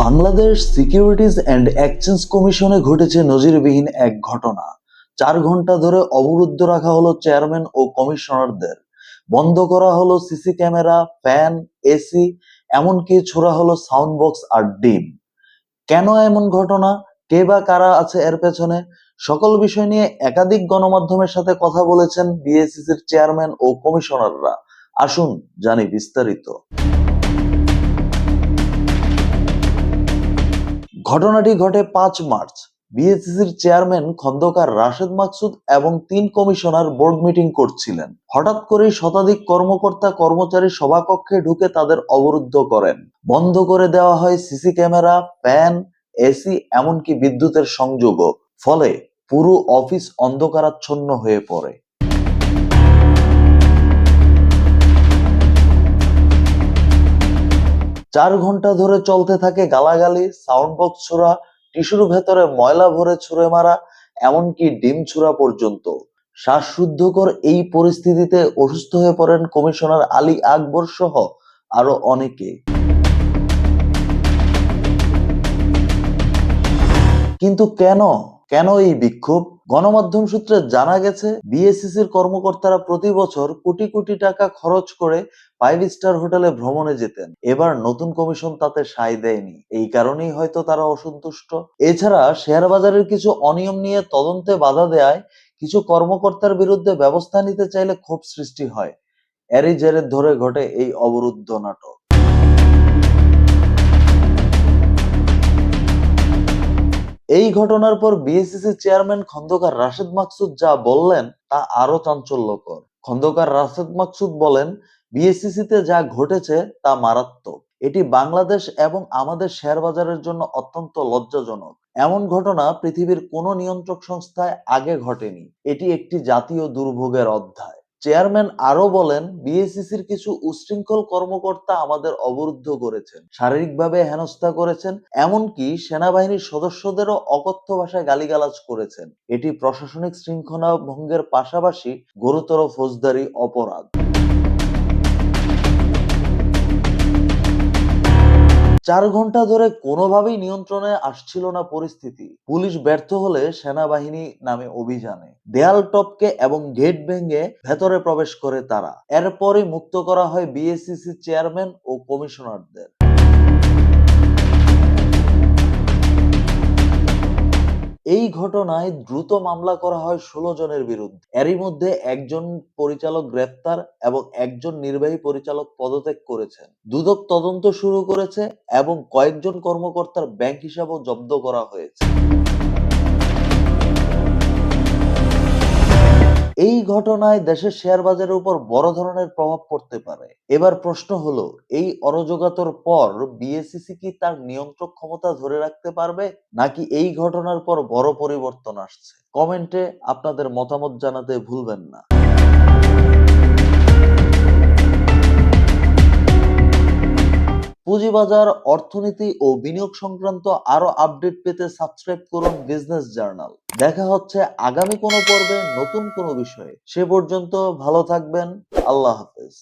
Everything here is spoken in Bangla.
বাংলাদেশ সিকিউরিটিজ অ্যান্ড এক্সচেঞ্জ কমিশনে ঘটেছে নজিরবিহীন এক ঘটনা। চার ঘণ্টা ধরে অবরুদ্ধ রাখা হলো চেয়ারম্যান ও কমিশনারদের। বন্ধ করা হলো সিসি ক্যামেরা, ফ্যান, এসি, এমনকি ছোড়া হলো সাউন্ড বক্স আর ডিম। কেন এমন ঘটনা? কে বা কারা আছে এর পেছনে? সকল বিষয় নিয়ে একাধিক গণমাধ্যমের সাথে কথা বলেছেন বিএসসিসির চেয়ারম্যান ও কমিশনাররা। আসুন জানি বিস্তারিত। ঘটনাটি ঘটে পাঁচ মার্চ। বিএসসিসির চেয়ারম্যান খন্দকার রাশেদ মাকসুদ এবং তিন কমিশনার বোর্ড মিটিং করছিলেন। হঠাৎ করেই শতাধিক কর্মকর্তা, কর্মচারী সভাকক্ষে ঢুকে তাদের অবরুদ্ধ করেন। বন্ধ করে দেওয়া হয় সিসি ক্যামেরা, ফ্যান, এসি এমনকি বিদ্যুতের সংযোগও। ফলে পুরো অফিস অন্ধকারাচ্ছন্ন হয়ে পড়ে। চার ঘণ্টা ধরে চলতে থাকে গালাগালি সাউন্ড বক্স ছোড়া, টিস্যুর ভেতরে ময়লা ভরে ছুঁড়ে মারা, এমনকি ডিম ছোড়া পর্যন্ত। শ্বাসরুদ্ধকর এই পরিস্থিতিতে অসুস্থ হয়ে পড়েন কমিশনার আলী আকবর সহ আরও অনেকে। কিন্তু কেন? কেন এই বিক্ষোভ? গণমাধ্যম সূত্রে জানা গেছে, বিএসসিসির কর্মকর্তারা প্রতি বছর কোটি কোটি টাকা খরচ করে ফাইভ স্টার হোটেলে ভ্রমণে যেতেন। এবার নতুন কমিশন তাতে সায় দেয়নি। এই কারণেই হয়তো তারা অসন্তুষ্ট। এছাড়া শেয়ার বাজারের কিছু অনিয়ম নিয়ে তদন্তে বাধা দেয় কিছু কর্মকর্তার বিরুদ্ধে ব্যবস্থা নিতে চাইলে ক্ষোভ সৃষ্টি হয়। এরই জেরে ধরে ঘটে এই অবরুদ্ধ নাটক। এই ঘটনার পর বিএসসিসি চেয়ারম্যান খন্দকার রাশেদ মাকসুদ যা বললেন তা আরও চাঞ্চল্যকর। খন্দকার রাশেদ মাকসুদ বলেন বিএসসিসিতে যা ঘটেছে তা মারাত্মক। এটি বাংলাদেশ এবং আমাদের শেয়ার বাজারের জন্য অত্যন্ত লজ্জাজনক। এমন ঘটনা পৃথিবীর কোনো নিয়ন্ত্রক সংস্থায় আগে ঘটেনি। এটি একটি জাতীয় দুর্ভোগের অধ্যায়। চেয়ারম্যান আরও বলেন বিএসিসির কিছু উশৃঙ্খল কর্মকর্তা আমাদের অবরুদ্ধ করেছেন, শারীরিকভাবে হেনস্থা করেছেন, এমনকি সেনাবাহিনীর সদস্যদেরও অকথ্য ভাষায় গালিগালাজ করেছেন। এটি প্রশাসনিক শৃঙ্খলা ভঙ্গের পাশাপাশি গুরুতর ফৌজদারি অপরাধ। চার ঘণ্টা ধরে কোনোভাবেই নিয়ন্ত্রণে আসছিল না পরিস্থিতি। পুলিশ ব্যর্থ হলে সেনাবাহিনী নামে অভিযানে। দেয়াল টপকে এবং গেট ভেঙে ভেতরে প্রবেশ করে তারা। এরপরই মুক্ত করা হয় বিএসসিসি চেয়ারম্যান ও কমিশনারদের। ঘটনায় দ্রুত মামলা করা হয় ষোলো জনের বিরুদ্ধে। এরই মধ্যে একজন পরিচালক গ্রেপ্তার এবং একজন নির্বাহী পরিচালক পদত্যাগ করেছেন। দুদক তদন্ত শুরু করেছে এবং কয়েকজন কর্মকর্তার ব্যাংক হিসাবও জব্দ করা হয়েছে। এই ঘটনায় দেশের শেয়ার বাজারের উপর বড় ধরনের প্রভাব পড়তে পারে। এবার প্রশ্ন হলো, এই অরাজকতার পর বিএসসিসি কি তার নিয়ন্ত্রক ক্ষমতা ধরে রাখতে পারবে, নাকি এই ঘটনার পর বড় পরিবর্তন আসছে? কমেন্টে আপনাদের মতামত জানাতে ভুলবেন না। পুঁজিবাজার, অর্থনীতি ও বিনিয়োগ সংক্রান্ত আরও আপডেট পেতে সাবস্ক্রাইব করুন বিজনেস জার্নাল। দেখা হচ্ছে আগামী কোনো পর্বে নতুন কোনো বিষয়ে। সে পর্যন্ত ভালো থাকবেন। আল্লাহ হাফেজ।